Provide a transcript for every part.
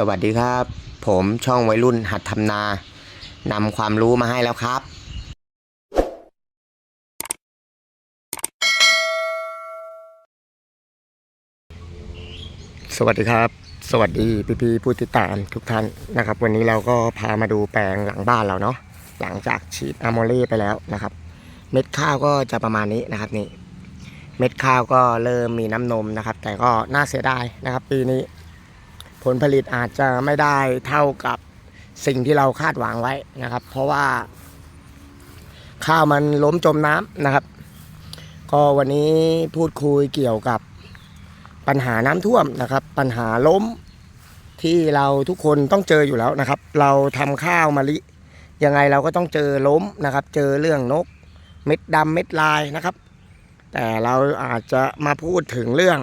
สวัสดีครับ ผมช่องวัยรุ่นหัดทำนานำความรู้มาให้แล้วครับ สวัสดีครับ สวัสดีพี่พี่ผู้ติดตามทุกท่านนะครับ วันนี้เราก็พามาดูแปลงหลังบ้านเราเนาะหลังจากฉีดอะโมเล่ไปแล้วนะครับ เม็ดข้าวก็จะประมาณนี้นะครับนี่เม็ดข้าวก็เริ่มมีน้ำนมนะครับ แต่ก็น่าเสียดายนะครับ ปีนี้ ผลผลิตอาจจะไม่ได้เท่ากับสิ่งที่เราคาดหวังไว้นะครับ เพราะว่า ข้าวมันล้มจมน้ำนะครับ ก็วันนี้พูดคุยเกี่ยวกับปัญหาน้ำท่วมนะครับ ปัญหาล้มที่เราทุกคนต้องเจออยู่แล้วนะครับ เราทำข้าวมะลิยังไงเราก็ต้องเจอล้มนะครับ เจอเรื่องนก เม็ดดำเม็ดลายนะครับ แต่เราอาจจะมาพูดถึงเรื่อง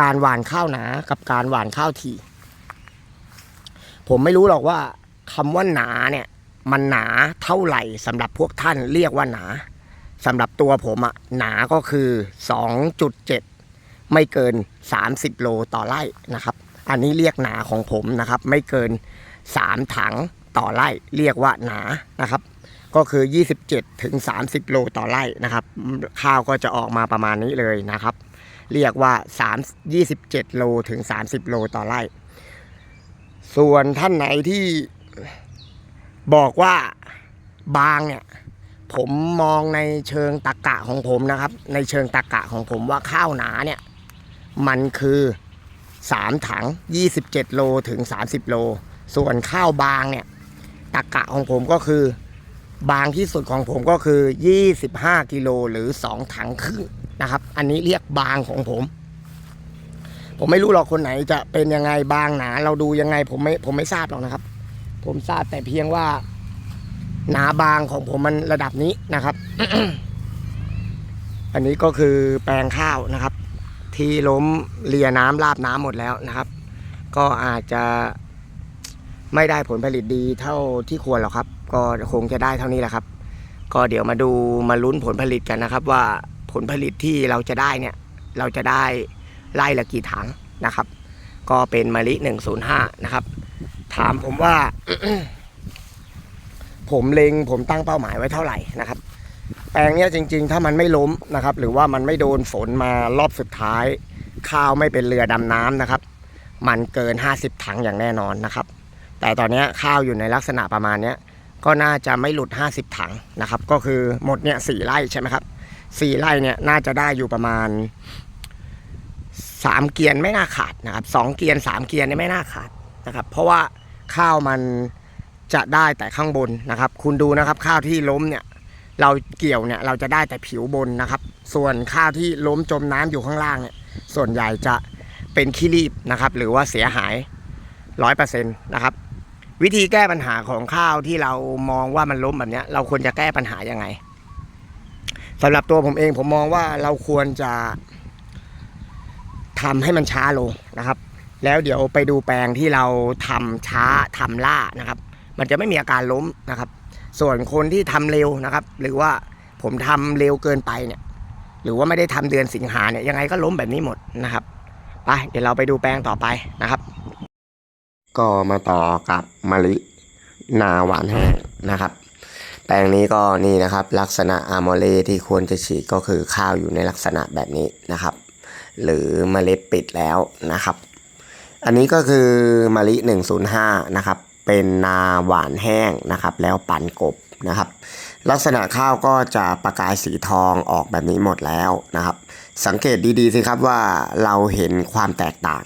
การหว่านข้าวหนากับการหว่านข้าวถี่ ผมไม่รู้หรอกว่าคำว่าหนาเนี่ย มันหนาเท่าไหร่สำหรับพวกท่านเรียกว่าหนาสำหรับตัวผมอะหนาก็คือ 2.7 ไม่เกิน 30 โลต่อไร่นะครับ อันนี้เรียกหนาของผมนะครับ ไม่เกิน 3 ถังต่อไร่ เรียกว่าหนานะครับ ก็คือ 27ถึง30 โลต่อไร่นะครับ ข้าวก็จะออกมาประมาณนี้เลยนะครับ เรียกว่า 3 27 โลถึง 30 โลต่อไร่ ส่วนท่านไหนที่บอกว่าบางเนี่ยผมมองในเชิงตะกะของผมนะครับ ในเชิงตะกะของผมว่าข้าวหนาเนี่ย มันคือ 3 ถัง 27 โลถึง 30 โล ส่วนข้าวบางเนี่ยตะกะของผมก็คือบางที่สุดของผมก็คือ 25 กิโลหรือ 2 ถังครึ่ง นะครับ อันนี้เรียกบางของผม ผมไม่รู้หรอกคนไหนจะเป็นยังไงบางหนา เราดูยังไงผมไม่ผมไม่ทราบหรอกนะครับ ผมทราบแต่เพียงว่า หนาบางของผมมันระดับนี้นะครับ อันนี้ก็คือแปลงข้าวนะครับ ที่ล้มเลียน้ำราบน้ำหมดแล้วนะครับ ก็อาจจะไม่ได้ผลผลิตดีเท่าที่ควรหรอกครับ ก็คงจะได้เท่านี้แหละครับ ก็เดี๋ยวมาดูมาลุ้นผลผลิตกันนะครับว่า ผลผลิตที่เราจะได้เนี่ยเราจะได้ไล่ละกี่ถังนะครับ ก็เป็นมะลิ105 นะครับ ถามผมว่า ผมเล็งผมตั้งเป้าหมายไว้เท่าไหร่นะครับ แปลงเนี้ยจริง ๆ ถ้ามันไม่ล้มนะครับ หรือว่ามันไม่โดนฝนมารอบสุดท้าย ข้าวไม่เป็นเรือดำน้ำนะครับ มันเกิน 50 ถังอย่างแน่นอนนะครับ แต่ตอนนี้ข้าวอยู่ในลักษณะประมาณเนี้ยก็น่าจะไม่หลุด 50 ถังนะครับ ก็คือหมดเนี่ยสี่ไร่ใช่ไหมครับ สี่ไร่เนี่ยน่าจะได้อยู่ประมาณสามเกียนไม่น่าขาดนะครับสองเกียนสามเกียนเนี่ยไม่น่าขาดนะครับ เพราะว่าข้าวมันจะได้แต่ข้างบนนะครับ คุณดูนะครับข้าวที่ล้มเนี่ยเราเกี่ยวเนี่ยเราจะได้แต่ผิวบนนะครับ ส่วนข้าวที่ล้มจมน้ำอยู่ข้างล่างเนี่ยส่วนใหญ่จะเป็นขี้รีบนะครับ หรือว่าเสียหายร้อยเปอร์เซ็นต์นะครับวิธีแก้ปัญหาของข้าวที่เรามองว่ามันล้มแบบเนี้ยเราควรจะแก้ปัญหายังไง สำหรับตัวผมเองผมมองว่าเราควรจะทำให้มันช้าลงนะครับ แล้วเดี๋ยวไปดูแปลงที่เราทำช้าทำล่านะครับ มันจะไม่มีอาการล้มนะครับ ส่วนคนที่ทำเร็วนะครับ หรือว่าผมทำเร็วเกินไปเนี่ย หรือว่าไม่ได้ทำเดือนสิงหาเนี่ยยังไงก็ล้มแบบนี้หมดนะครับไปเดี๋ยวเราไปดูแปลงต่อไปนะครับ ก็มาต่อกับมะลินาหวานแห้งนะครับ ลงนี้ก็นี่นะครับ ลักษณะอะโมเลที่ควรจะฉีดก็คือข้าวอยู่ในลักษณะแบบนี้นะครับ หรือเมล็ดปิดแล้วนะครับ อันนี้ก็คือมะลิ 105 นะครับ เป็นนาหวานแห้งนะครับ แล้วปั่นกบนะครับ ลักษณะข้าวก็จะประกายสีทองออกแบบนี้หมดแล้วนะครับ สังเกตดีๆสิครับว่าเราเห็นความแตกต่าง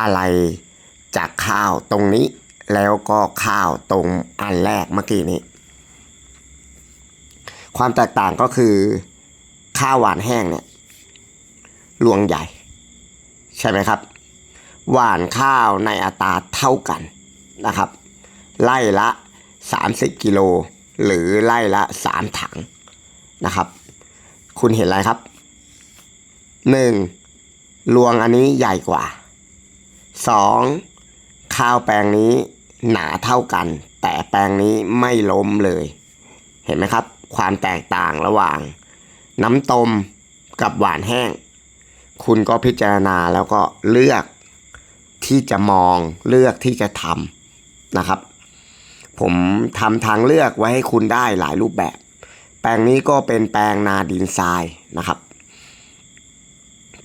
อะไรจากข้าวตรงนี้แล้วก็ข้าวตรงอันแรกเมื่อกี้นี้ ความแตกต่างก็คือข้าวหวานแห้งเนี่ยรวงใหญ่ ใช่ไหมครับ หวานข้าวในอัตราเท่ากันนะครับ ไล่ละ 30 กิโล หรือไล่ละ 3 ถังนะครับ คุณเห็นอะไรครับ 1. รวงอันนี้ใหญ่กว่า 2. ข้าวแปลงนี้หนาเท่ากัน แต่แปลงนี้ไม่ล้มเลย เห็นไหมครับ ความแตกต่างระหว่าง น้ำต้มกับหวานแห้ง คุณก็พิจารณาแล้วก็เลือกที่จะมองเลือกที่จะทำนะครับ ผมทำทางเลือกไว้ให้คุณได้หลายรูปแบบ แปลงนี้ก็เป็นแปลงนาดินทรายนะครับ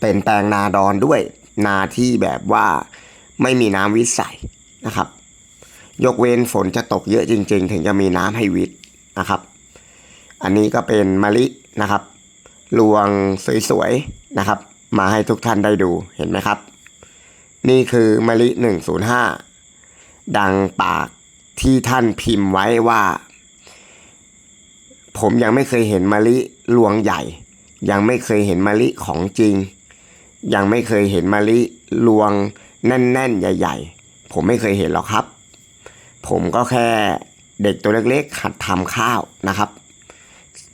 เป็นแปลงนาดอนด้วย นาที่แบบว่าไม่มีน้ำวิสัยนะครับ ยกเว้นฝนจะตกเยอะจริง ๆ ถึงจะมีน้ำให้วิทย์นะครับ อันนี้ก็เป็นมะลินะครับรวงสวยๆนะครับ มาให้ทุกท่านได้ดูเห็นไหมครับ นี่คือมะลิ 105 ดังปากที่ท่านพิมพ์ไว้ว่า ผมยังไม่เคยเห็นมะลิรวงใหญ่ ยังไม่เคยเห็นมะลิของจริง ยังไม่เคยเห็นมะลิรวงแน่นๆ ใหญ่ ๆ ผมไม่เคยเห็นหรอกครับ ผมก็แค่เด็กตัวเล็กๆหัดทำข้าวนะครับ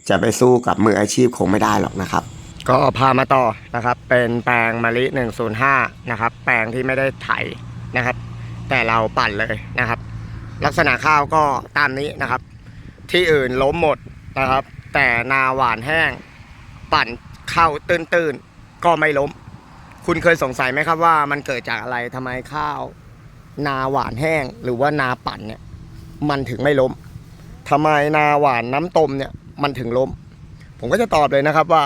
จะไปสู้กับมืออาชีพคงไม่ได้หรอกนะครับ ก็พามาต่อนะครับ เป็นแปลงมะลิ 105 นะครับ แปลงที่ไม่ได้ไถนะครับ แต่เราปั่นเลยนะครับ ลักษณะข้าวก็ตามนี้นะครับ ที่อื่นล้มหมดนะครับ แต่นาหวานแห้ง ปั่นเข้าตื้นๆ ก็ไม่ล้ม คุณเคยสงสัยไหมครับว่ามันเกิดจากอะไรทำไมข้าว นาหวานแห้งหรือว่านาปั่นเนี่ยมันถึงไม่ล้มทำไมนาหวานน้ำตมเนี่ย มันถึงล้ม ผมก็จะตอบเลยนะครับว่า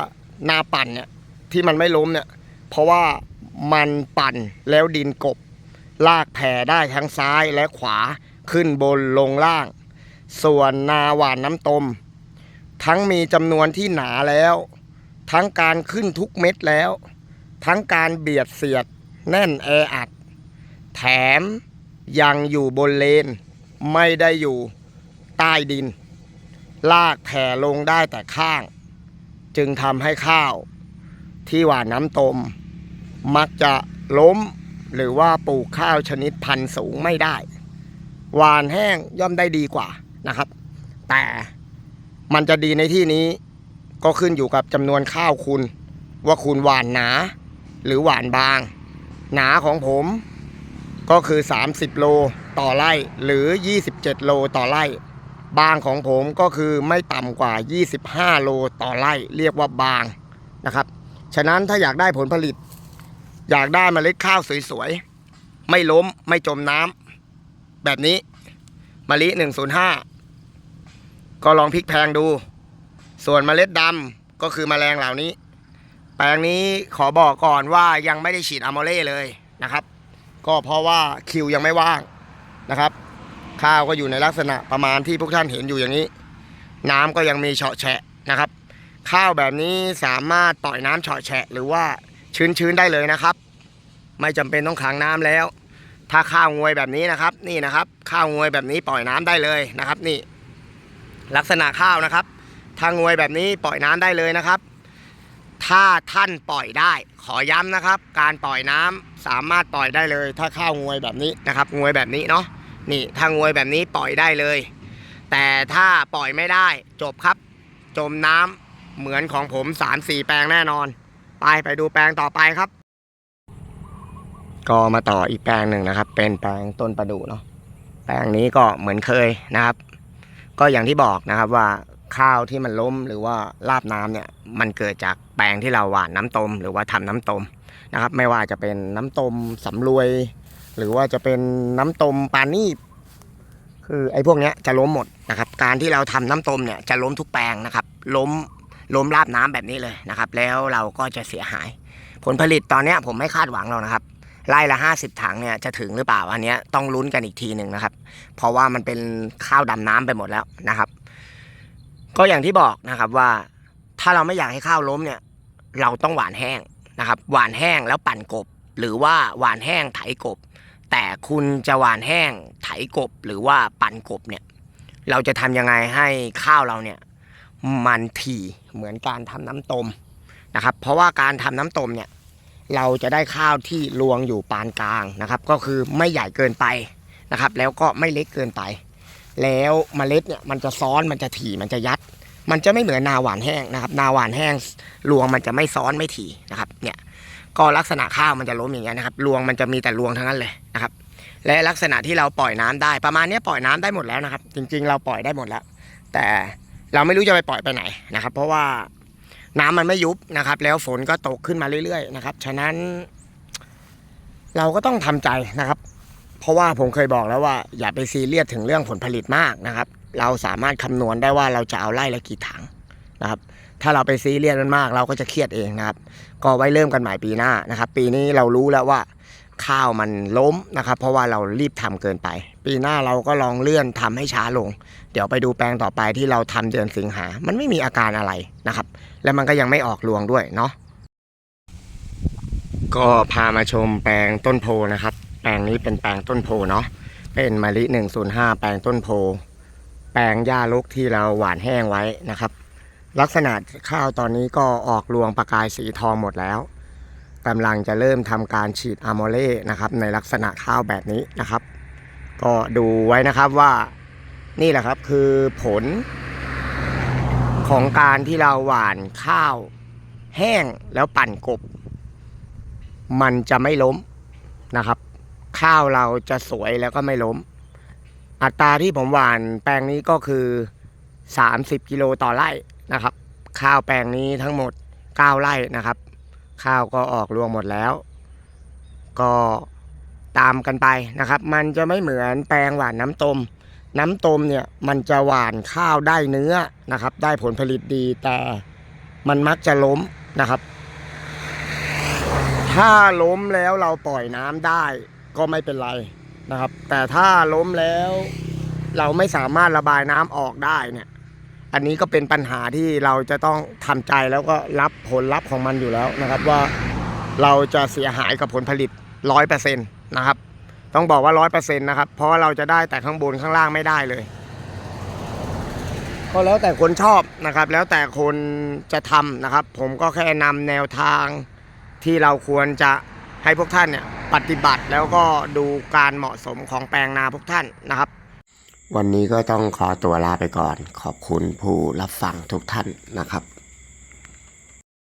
นาปั่นเนี่ยที่มันไม่ล้มเนี่ย เพราะว่ามันปั่นแล้วดินกบ ลากแผ่ได้ทั้งซ้ายและขวาขึ้นบนลงล่าง ส่วนนาหวานน้ำตม ทั้งมีจำนวนที่หนาแล้ว ทั้งการขึ้นทุกเม็ดแล้ว ทั้งการเบียดเสียดแน่นแออัด แถมยังอยู่บนเลน ไม่ได้อยู่ใต้ดิน ลากแผ่ลงได้แต่ข้าง จึงทำให้ข้าวที่หว่านน้ำตม มักจะล้มหรือว่าปลูกข้าวชนิดพันธุ์สูงไม่ได้ หวานแห้งย่อมได้ดีกว่านะครับ แต่มันจะดีในที่นี้ก็ขึ้นอยู่กับจำนวนข้าวคุณ ว่าคุณหวานหนา หรือหวานบาง หนาของผมก็คือ 30 โลต่อไร่หรือ 27 โลต่อไร่ บางของผมก็คือไม่ต่ำกว่า 25 โลต่อไร่เรียกว่าบางนะครับ ฉะนั้นถ้าอยากได้ผลผลิต อยากได้เมล็ดข้าวสวยๆ ไม่ล้มไม่จมน้ำแบบนี้มะลิ 105 ก็ลองพลิกแพงดู ส่วนเมล็ดดำก็คือแมลงเหล่านี้ แปลงนี้ขอบอกก่อนว่ายังไม่ได้ฉีดอะโมเล่เลยนะครับ ก็เพราะว่าคิวยังไม่ว่างนะครับ ข้าวก็อยู่ในลักษณะประมาณที่พวกท่านเห็นอยู่อย่างนี้ น้ำก็ยังมีเฉาะแฉะนะครับ ข้าวแบบนี้สามารถปล่อยน้ำเฉาะแฉะหรือว่าชื้นๆได้เลยนะครับ ไม่จำเป็นต้องขังน้ำแล้ว ถ้าข้าวงวยแบบนี้นะครับ นี่นะครับ ข้าวงวยแบบนี้ปล่อยน้ำได้เลยนะครับ นี่ ลักษณะข้าวนะครับถ้างวยแบบนี้ปล่อยน้ำได้เลยนะครับ ถ้าท่านปล่อยได้ ขอย้ำนะครับ การปล่อยน้ำสามารถปล่อยได้เลย ถ้าข้าวงวยแบบนี้นะครับ งวยแบบนี้เนาะ นี่ถ้างวยแบบนี้ปล่อยได้เลย แต่ถ้าปล่อยไม่ได้จบครับ จมน้ำเหมือนของผม 3-4 แปลงแน่นอน ไปไปดูแปลงต่อไปครับ ก็มาต่ออีกแปลงหนึ่งนะครับ เป็นแปลงต้นประดู่เนาะแปลงนี้ก็เหมือนเคยนะครับ ก็อย่างที่บอกนะครับว่าข้าวที่มันล้มหรือว่าราบน้ำเนี่ยมันเกิดจากแปลงที่เราหว่านน้ำตม หรือว่าทำน้ำตมนะครับ ไม่ว่าจะเป็นน้ำตมสำรวย หรือว่าจะเป็นน้ำตมปานีบคือไอ้พวกนี้จะล้มหมดนะครับ การที่เราทำน้ำตมเนี่ยจะล้มทุกแปลงนะครับ ล้มล้มราบน้ำแบบนี้เลยนะครับ แล้วเราก็จะเสียหาย ผลผลิตตอนนี้ผมไม่คาดหวังหรอกนะครับไร่ละ 50 ถังเนี่ยจะถึงหรือเปล่าอันเนี้ยต้องลุ้นกันอีกทีหนึ่งนะครับ เพราะว่ามันเป็นข้าวดำน้ำไปหมดแล้วนะครับ ก็อย่างที่บอกนะครับว่าถ้าเราไม่อยากให้ข้าวล้มเนี่ย เราต้องหวานแห้งนะครับ หวานแห้งแล้วปั่นกบ หรือว่าหวานแห้งไถกบ แต่คุณจะหวานแห้งไถกบหรือว่าปั่นกบเนี่ย เราจะทำยังไงให้ข้าวเราเนี่ย มันถี่เหมือนการทำน้ำตมนะครับ เพราะว่าการทำน้ำตมเนี่ย เราจะได้ข้าวที่รวงอยู่ปานกลางนะครับ ก็คือไม่ใหญ่เกินไปนะครับ แล้วก็ไม่เล็กเกินไป แล้วเมล็ดเนี่ยมันจะซ้อนมันจะถี่มันจะยัด มันจะไม่เหมือนนาหวานแห้งนะครับ นาหวานแห้งรวงมันจะไม่ซ้อนไม่ถี่นะครับเนี่ย ก็ลักษณะข้าวมันจะล้มอย่างเงี้ยนะครับรวงมันจะมีแต่รวงทั้งนั้นเลยนะครับ และลักษณะที่เราปล่อยน้ำได้ประมาณนี้ปล่อยน้ำได้หมดแล้วนะครับ จริง ๆ เราปล่อยได้หมดแล้ว แต่เราไม่รู้จะไปปล่อยไปไหนนะครับ เพราะว่าน้ำมันไม่ยุบนะครับ แล้วฝนก็ตกขึ้นมาเรื่อยๆนะครับ ฉะนั้น เราก็ต้องทำใจนะครับ เพราะว่าผมเคยบอกแล้วว่า อย่าไปซีเรียสถึงเรื่องผลผลิตมากนะครับ เราสามารถคำนวณได้ว่าเราจะเอาไร่ละกี่ถังนะครับ ถ้าเราไปซีเรียสมันมาก เราก็จะเครียดเองนะครับ ก็ไว้เริ่มกันใหม่ปีหน้านะครับ ปีนี้เรารู้แล้วว่าข้าวมันล้มนะครับ เพราะว่าเรารีบทำเกินไป ปีหน้าเราก็ลองเลื่อนทำให้ช้าลง เดี๋ยวไปดูแปลงต่อไปที่เราทำเดือนสิงหา มันไม่มีอาการอะไรนะครับ แล้วมันก็ยังไม่ออกรวงด้วยเนาะก็พามาชมแปลงต้นโพนะครับ แปลงนี้เป็นแปลงต้นโพเนาะเป็นมะลิ105 แปลงต้นโพ แปลงหญ้ารกที่เราหว่านแห้งไว้นะครับ ลักษณะข้าวตอนนี้ก็ออกรวงประกายสีทองหมดแล้วกำลังจะเริ่มทำการฉีดอะโมเล่นะครับ ในลักษณะข้าวแบบนี้นะครับ ก็ดูไว้นะครับว่านี่แหละครับคือผล ของการที่เราหว่านข้าว แห้งแล้วปั่นกบ มันจะไม่ล้มนะครับ ข้าวเราจะสวยแล้วก็ไม่ล้ม อัตราที่ผมหว่านแปลงนี้ก็คือ 30 กิโลต่อไร่ นะครับ ข้าวแปลงนี้ทั้งหมด 9 ไร่นะครับ ข้าวก็ออกรวงหมดแล้ว ก็ตามกันไปนะครับ มันจะไม่เหมือนแปลงหวานน้ำตม น้ำตมเนี่ยมันจะหวานข้าวได้เนื้อนะครับ ได้ผลผลิตดีแต่มันมักจะล้มนะครับ ถ้าล้มแล้วเราปล่อยน้ำได้ก็ไม่เป็นไรนะครับ แต่ถ้าล้มแล้วเราไม่สามารถระบายน้ำออกได้เนี่ย อันนี้ก็เป็นปัญหาที่เราจะต้องทำใจแล้วก็รับผลลัพธ์ของมันอยู่แล้วนะครับ ว่าเราจะเสียหายกับผลผลิตร้อยเปอร์เซ็นต์นะครับ ต้องบอกว่าร้อยเปอร์เซ็นต์นะครับ เพราะเราจะได้แต่ข้างบนข้างล่างไม่ได้เลย ก็แล้วแต่คนชอบนะครับ แล้วแต่คนจะทำนะครับ ผมก็แค่นำแนวทางที่เราควรจะให้พวกท่านเนี่ยปฏิบัติแล้วก็ดูการเหมาะสมของแปลงนาพวกท่านนะครับ วันนี้ก็ต้องขอตัวลาไปก่อน ขอบคุณผู้รับฟังทุกท่านนะครับ